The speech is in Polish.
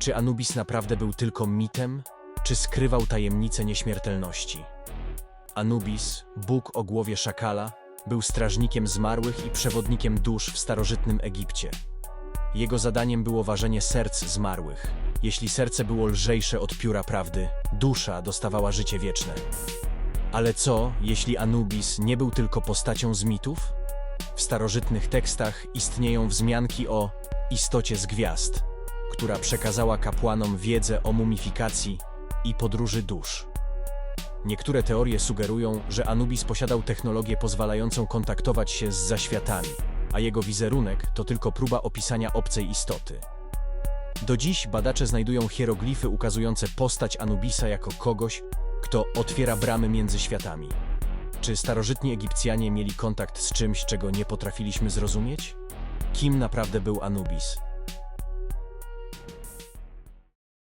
Czy Anubis naprawdę był tylko mitem, czy skrywał tajemnicę nieśmiertelności? Anubis, bóg o głowie szakala, był strażnikiem zmarłych i przewodnikiem dusz w starożytnym Egipcie. Jego zadaniem było ważenie serc zmarłych. Jeśli serce było lżejsze od pióra prawdy, dusza dostawała życie wieczne. Ale co, jeśli Anubis nie był tylko postacią z mitów? W starożytnych tekstach istnieją wzmianki o istocie z gwiazd, która przekazała kapłanom wiedzę o mumifikacji i podróży dusz. Niektóre teorie sugerują, że Anubis posiadał technologię pozwalającą kontaktować się z zaświatami, a jego wizerunek to tylko próba opisania obcej istoty. Do dziś badacze znajdują hieroglify ukazujące postać Anubisa jako kogoś, kto otwiera bramy między światami. Czy starożytni Egipcjanie mieli kontakt z czymś, czego nie potrafiliśmy zrozumieć? Kim naprawdę był Anubis?